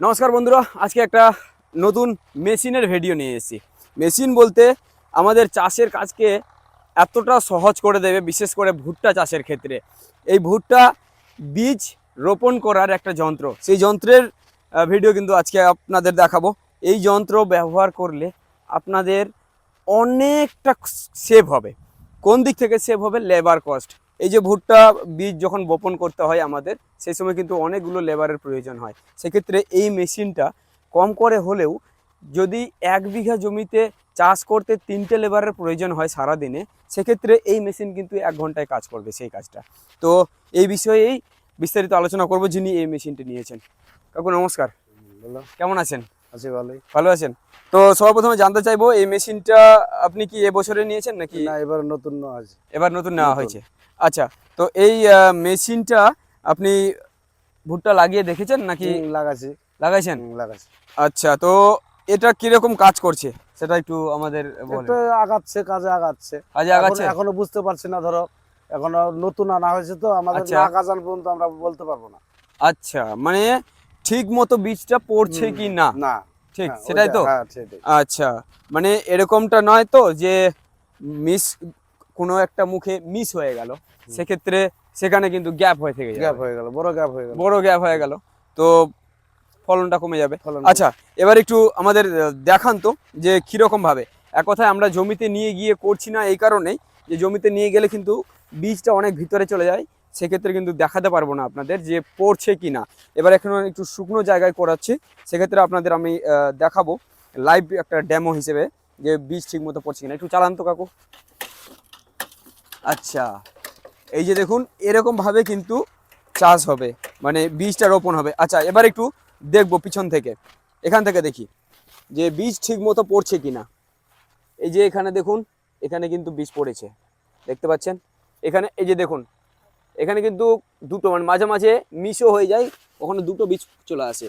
নমস্কার বন্ধুরা, আজকে একটা নতুন মেশিনের ভিডিও নিয়ে এসেছি। মেশিন বলতে আমাদের চাষের কাজকে এতটা সহজ করে দেবে, বিশেষ করে ভুট্টা চাষের ক্ষেত্রে। এই ভুট্টা বীজ রোপণ করার একটা যন্ত্র। সেই যন্ত্রের ভিডিও কিন্তু আজকে আপনাদের দেখাবো। এই যন্ত্র ব্যবহার করলে আপনাদের অনেকটা সেভ হবে। কোন দিক থেকে সেভ হবে? লেবার কস্ট এই যে ভুট্টা বীজ যখন বপন করতে হয় আমাদের সেই সময় কিন্তু অনেকগুলো লেবারের প্রয়োজন হয়। সেক্ষেত্রে এই মেশিনটা কম করে হলেও যদি এক বিঘা জমিতে চাষ করতে তিনটে লেবারের প্রয়োজন হয় সারা দিনে সেক্ষেত্রে এই মেশিন কিন্তু এক ঘন্টায় কাজ করবে সেই কাজটা। তো এই বিষয়েই বিস্তারিত আলোচনা করব যিনি এই মেশিনটি নিয়েছেন। কাকু নমস্কার। কেমন আছেন? আছি ভালোই। ভালো আছেন? তো সর্বপ্রথমে জানতে চাইব এই মেশিনটা আপনি কি এবছরে নিয়েছেন নাকি? না এবার নতুন আছে এবার নতুন নেওয়া হয়েছে। আচ্ছা তো এই মেশিনটা আপনি ভুট্টা লাগিয়ে দেখেছেন নাকি লাগাছি লাগাইছেন? লাগাছি আচ্ছা তো এটা কীরকম কাজ করছে? সেটা একটু আমাদের আগাচ্ছে কাজে আগাচ্ছে। কাজে আগাচ্ছে? এখনও বুঝতে পারছি না ধরো। এখনও নতুন আনা হয়েছে তো আমাদের আচ্ছা। না কাজান পর্যন্ত আমরা বলতে পারব না। আচ্ছা মানে ঠিক মতো বীজটা পড়ছে কি না? না। ঠিক হ্যাঁ, সেটাই তো? হ্যাঁ আচ্ছা মানে এরকমটা নয় তো যে মিস কোনো একটা মুখে মিস হয়ে গেল। সেক্ষেত্রে সেখানে কিন্তু গ্যাপ হয়ে থেকে গ্যাপ হয়ে গেল বড় গ্যাপ হয়ে গেল। বড় গ্যাপ হয়ে গেল। তো ফলনটা কমে যাবে। আচ্ছা এবার একটু আমাদের দেখান তো যে কীরকম ভাবে। এক কথায় আমরা জমিতে নিয়ে গিয়ে করছি না এই কারণেই যে জমিতে নিয়ে গেলে কিন্তু বীজটা অনেক ভিতরে চলে যায়। সেক্ষেত্রে কিন্তু দেখাতে পারব না আপনাদের যে পড়ছে কি না এবার এখন একটু শুকনো জায়গায় করাচ্ছি। সেক্ষেত্রে আপনাদের আমি দেখাবো। লাইভ একটা ডেমো হিসেবে যে বীজ ঠিক মতো পড়ছে কিনা। একটু চালান তো কাকু। আচ্ছা। এই যে দেখুন এরকম ভাবে কিন্তু চাষ হবে। মানে বীজটা রোপণ হবে। আচ্ছা এবার একটু দেখব পিছন থেকে। এখান থেকে দেখি যে বীজ ঠিক মতো পড়ছে কি না এই যে এখানে দেখুন, এখানে কিন্তু বীজ পড়েছে। দেখতে পাচ্ছেন? এখানে, এই যে দেখুন, এখানে কিন্তু দুটো মানে মাঝে মাঝে মিশও হয়ে যায় ওখানে দুটো বীজ চলে আসে।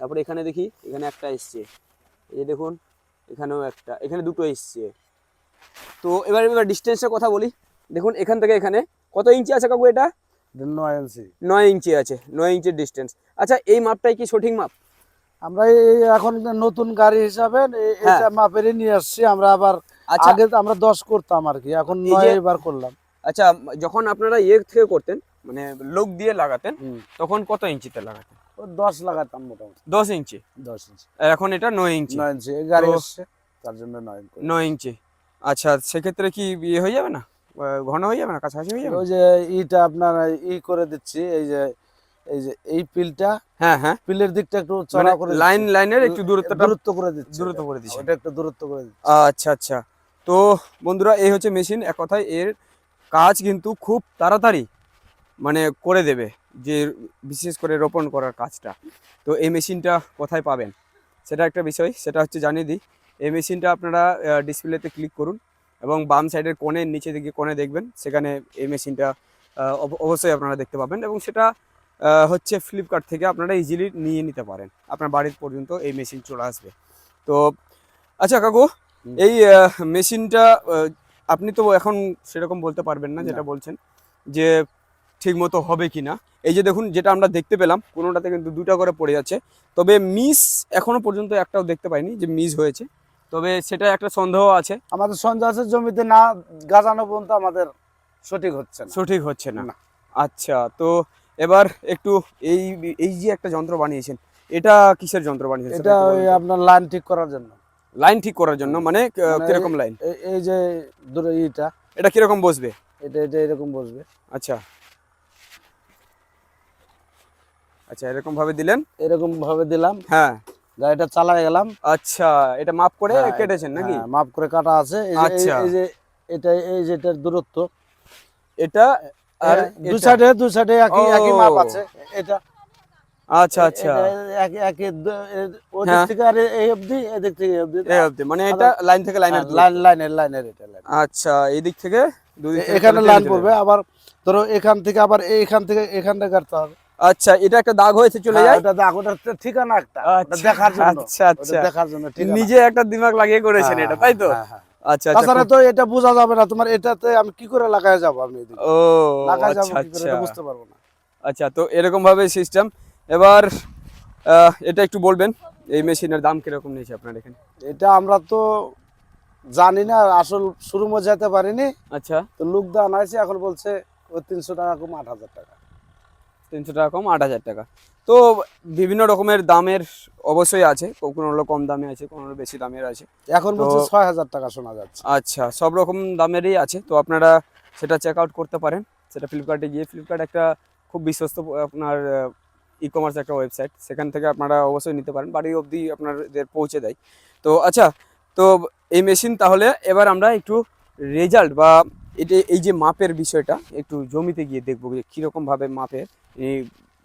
তারপরে এখানে দেখি, এখানে একটা এসছে। এই যে দেখুন, এখানেও একটা, এখানে দুটো এসছে। তো এবার এবার ডিস্টেন্সের কথা বলি। দেখুন এখান থেকে এখানে কত ইঞ্চি আছে কাকু এটা? নয় ইঞ্চি। নয় ইঞ্চি আছে নয় ইঞ্চির ডিস্টেন্স আচ্ছা এই মাপটাই কি সঠিক মাপ? আমরা এই এখন নতুন গাড়ি হিসাবে হ্যাঁ। এটা মাপেরই নিয়ে আসছি আমরা আবার আচ্ছা। আগে আমরা দশ করতাম আর কি এখন নয় এবার করলাম। আচ্ছা যখন আপনারা ইয়ে থেকে করতেন মানে লোক দিয়ে লাগাতেন তখন কত ইঞ্চিতে লাগাতেন? ও দশ লাগাতাম মোটামুটি। দশ ইঞ্চি? দশ ইঞ্চি। এখন এটা নয় ইঞ্চি। নয় ইঞ্চি গাড়ি এসছে তার জন্য নয় ইঞ্চি। নয় ইঞ্চি। আচ্ছা সেক্ষেত্রে কি ইয়ে হয়ে যাবে না? ঘন হয়ে যাবে না? কাছাকাছি হয়ে যাবে? ওই যে ইটা আপনার ই করে দিচ্ছি এই যে এই যে এই পিলটা হ্যাঁ হ্যাঁ। পিলের দিকটা একটু মানে চড়া করে লাইন লাইনের একটু দূরত্বটা দূরত্ব করে দিচ্ছি। দূরত্ব করে দিচ্ছেন। ওটা একটু দূরত্ব করে দিচ্ছি। আচ্ছা আচ্ছা। তো বন্ধুরা এই হচ্ছে মেশিন। এক কথায় এর কাজ কিন্তু খুব তাড়াতাড়ি মানে করে দেবে যে বিশেষ করে রোপণ করার কাজটা। তো এই মেশিনটা কোথায় পাবেন? সেটা একটা বিষয় সেটা হচ্ছে জানিয়ে দিই। এই মেশিনটা আপনারা ডিসপ্লেতে ক্লিক করুন। এবং বাম সাইডের কোণে নিচে দিকে কোণে দেখবেন সেখানে এই মেশিনটা অব- অবশ্যই আপনারা দেখতে পাবেন এবং সেটা হচ্ছে ফ্লিপকার্ট থেকে আপনারা ইজিলি নিয়ে নিতে পারেন। আপনার বাড়ির পর্যন্ত এই মেশিন চলে আসবে। তো আচ্ছা কাকু এই মেশিনটা আপনি তো এখন সেরকম বলতে পারবেন না যেটা বলছেন যে ঠিক মতো হবে কি না এই যে দেখুন যেটা আমরা দেখতে পেলাম কোনোটাতে কিন্তু দুটা করে পড়ে যাচ্ছে। তবে মিস এখনও পর্যন্ত একটাও দেখতে পাইনি যে মিস হয়েছে। তবে সেটা একটা সন্দেহ আছে। আমাদের সঞ্চাসের জমিতে না গাজানো পর্যন্ত আমাদের সঠিক হচ্ছে না। সঠিক হচ্ছে না। আচ্ছা তো এবার একটু এই এই যে একটা যন্ত্র বানিয়েছেন এটা কিসের যন্ত্র বানিয়েছেন এটা ওই আপনার লাইন ঠিক করার জন্য। লাইন ঠিক করার জন্য মানে মানে কীরকম লাইন এই- যে দূরে ইটা এটা কীরকম বসবে? এটা এটা এরকম বসবে। আচ্ছা। আচ্ছা এরকম ভাবে দিলেন? এরকম ভাবে দিলাম। হ্যাঁ। গাড়িটা চালায় গেলাম। আচ্ছা এটা মাপ করে হ্যাঁ, কেটেছেন নাকি? হ্যাঁ, মাপ করে কাটা আছে। এই যে- আচ্ছা। এই যে এটা এই যে এটার দূরত্ব। এটা আর দু সাইডে দু সাইডে একই একই মাপ আছে। এটা আচ্ছা আচ্ছা। হ্যাঁ। থেকে আর এই অবধি এদিক থেকে এই অবধি। এই অবধি, মানে এটা লাইন থেকে লাইনের হ্যাঁ, লাইন লাইনের লাইনের এটা আচ্ছা এই দিক থেকে এখানে লাইন পড়বে আবার ধরো এখান থেকে আবার এইখান থেকে এখানটা কাটতে হবে। আচ্ছা এটা একটা দাগ হয়েছে চলে হ্যাঁ, যায়? ওটা দেখ ওটা ঠিকানা একটা আচ্ছা, দেখার জন্য। আচ্ছা আচ্ছা। দেখার জন্য নিজে একটা দিমাগ লাগিয়ে করেছেন হ্যাঁ, এটা তাই তো? হ্যাঁ। আচ্ছা আচ্ছা তাছাড়া তো এটা বোঝা যাবে না তোমার এটাতে আমি কি করে লাগায় যাব আমি ও লাগায় যাব কি করে এটা বুঝতে পারব না। আচ্ছা তো এরকম ভাবে সিস্টেম এবার এটা একটু বলবেন এই মেশিনের দাম কীরকম নিয়েছে আপনার এখানে? এটা আমরা তো জানি না আসল শুরু যেতে পারিনি। আচ্ছা। তো লোক দান আছে এখন বলছে ওই তিনশো টাকা কম আট হাজার টাকা। তিনশো টাকা কম আট হাজার টাকা। তো বিভিন্ন রকমের দামের অবশ্যই আছে কোনো হলো কম দামে আছে কোনো বেশি দামের আছে। এখন বলছে ছয় হাজার টাকা শোনা যাচ্ছে। আচ্ছা সব রকম দামেরই আছে। তো আপনারা সেটা চেক আউট করতে পারেন। সেটা ফ্লিপকার্টে গিয়ে ফ্লিপকার্ট একটা খুব বিশ্বস্ত আপনার ই কমার্স একটা ওয়েবসাইট সেখান থেকে আপনারা অবশ্যই নিতে পারেন। বাড়ি অবধি আপনাদের পৌঁছে দেয়। তো আচ্ছা তো এই মেশিন তাহলে এবার আমরা একটু রেজাল্ট বা এটা এই যে মাপের বিষয়টা একটু জমিতে গিয়ে দেখব যে কীরকম ভাবে মাপে এই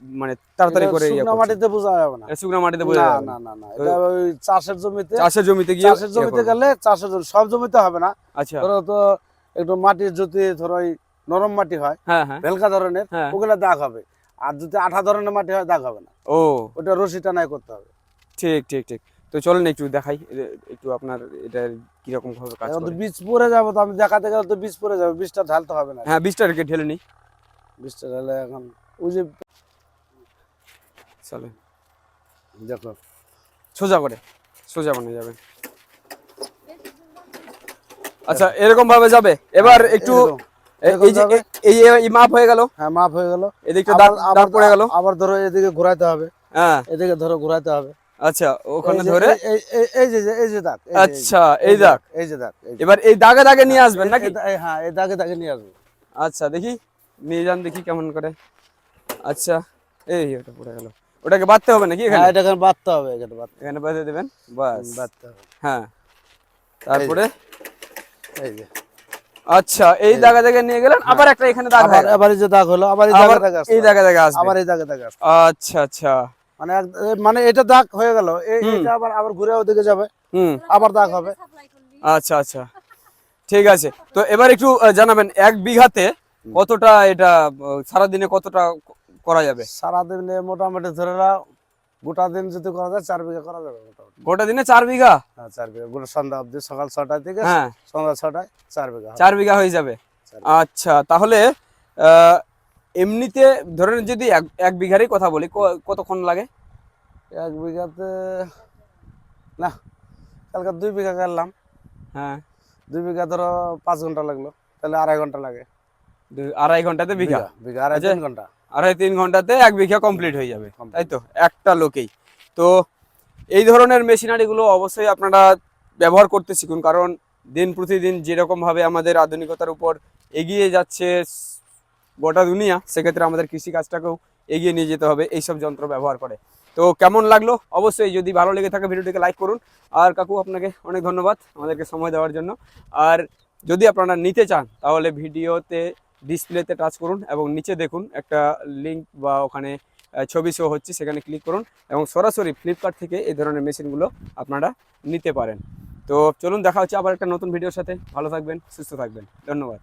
মানে তাড়াতাড়ি করে ইয়ে মাটিতে বোঝা যাবে না। এটা মাটিতে বোঝা যাবে না। না। না না এটা চাষের জমিতে চাষের জমিতে গিয়ে চাষের ইয়ে জমিতে গেলে চাষের জমি সব জমিতে হবে না। আচ্ছা। ধরো তো একটু মাটির যদি ধরো নরম মাটি হয় হ্যাঁ হ্যাঁ। ভেলকা ধরনের হ্যাঁ। ওগুলা দাগ হবে। আর যদি আঠা ধরনের মাটি হয় দাগ হবে না। ও। ওটা রশি টানাই করতে হবে। ঠিক ঠিক ঠিক। তো চলেন একটু দেখাই একটু আপনার এটা কীরকম ভাবে কাজ করে? বীজ পরে যাব তো আমি দেখাতে গেলে তো বীজ পরে যাবে বীজটা ঢালতে হবে না। হ্যাঁ বিশটা রেখে ঢেলে নি বীজটা ঢালে এখন ওই যে চলেন। দেখো। সোজা করে সোজা বানিয়ে যাবে আচ্ছা এরকম ভাবে যাবে? এবার হ্যাঁ, একটু। এই যে। এই মাপ হয়ে গেল? হ্যাঁ মাপ হয়ে গেল। এদিকটা দাগ দাগ পড়ে গেল? আবার ধরো এদিকে ঘোরাতে হবে। হ্যাঁ। এদিকে ধরো ঘোরাতে হবে। আচ্ছা ওখানে ধরে? এই- যে এই যে দাগ আচ্ছা এই দাগ। এই যে দাগ এবার এই দাগে দাগে নিয়ে আসবেন নাকি? হ্যাঁ এই দাগে দাগে নিয়ে আসবে। আচ্ছা দেখি নিয়ে যান দেখি কেমন করে। আচ্ছা এই ওটা পড়ে গেল। ওটাকে বাঁধতে হবে নাকি হ্যাঁ এখানে? এটা এখানে বাঁধতে হবে এখানে বাঁধতে এখানে বাঁধে দেবেন? বাস। বাঁধতে হবে। হ্যাঁ। তারপরে? এই যে। আচ্ছা এই দাগে দাগে নিয়ে গেলেন আবার একটা এখানে দাগ আবার হয়ে। আবার এই যে দাগ হলো আবার এই দাগে দাগে এই হবে। দাগে দাগে আসবে। আবার এই দাগে দাগে আসতে আচ্ছা আচ্ছা। মানে মানে এটা দাগ হয়ে গেল। এটা আবার আবার ঘুরে ওদিকে যাবে। হুম। আবার দাগ হবে। আচ্ছা আচ্ছা। ঠিক আছে। তো এবার একটু জানাবেন এক বিঘাতে কতটা এটা আহ, সারাদিনে কতটা করা যাবে? সারাদিনে মোটামুটি ধরে গোটা দিন যদি করা যায় চার বিঘা করা যাবে গোটা দিনে চার বিঘা? হ্যাঁ চার বিঘা। গোটা সন্ধ্যা অবধি সকাল ছটায় থেকে হ্যাঁ। সন্ধ্যা ছটায় চার বিঘা চার বিঘা হয়ে যাবে। আচ্ছা তাহলে আহ, এমনিতে ধরেন যদি এক বিঘারই কথা বলি কতক্ষণ লাগে? এক বিঘাতে না কালকে দুই বিঘা কাটলাম। হ্যাঁ। দুই বিঘা ধরো পাঁচ ঘণ্টা লাগল তাহলে আড়াই ঘণ্টা লাগে। আড়াই ঘন্টাতে বিঘা? বিঘা আড়াই আচ্ছা। তিন ঘণ্টা। আড়াই তিন ঘন্টাতে এক বিঘা কমপ্লিট হয়ে যাবে তাই তো? একটা লোকেই। তো এই ধরনের মেশিনারিগুলো অবশ্যই আপনারা ব্যবহার করতে শিখুন কারণ দিন প্রতিদিন যেরকমভাবে আমাদের আধুনিকতার উপর এগিয়ে যাচ্ছে গোটা দুনিয়া, সেক্ষেত্রে আমাদের কৃষিকাজটাকেও এগিয়ে নিয়ে যেতে হবে, এইসব যন্ত্র ব্যবহার করে। তো কেমন লাগল? অবশ্যই যদি ভালো লেগে থাকে ভিডিওটিকে লাইক করুন। আর কাকু, আপনাকে অনেক ধন্যবাদ আমাদেরকে সময় দেওয়ার জন্য। আর যদি আপনারা নিতে চান, তাহলে ভিডিওতে ডিসপ্লেতে টাচ করুন এবং নিচে দেখুন একটা লিংক বা ওখানে ছবি শো হচ্ছে, সেখানে ক্লিক করুন এবং সরাসরি ফ্লিপকার্ট থেকে এই ধরনের মেশিনগুলো আপনারা নিতে পারেন। তো চলুন, দেখা হচ্ছে আবার একটা নতুন ভিডিওর সাথে। ভালো থাকবেন, সুস্থ থাকবেন। ধন্যবাদ।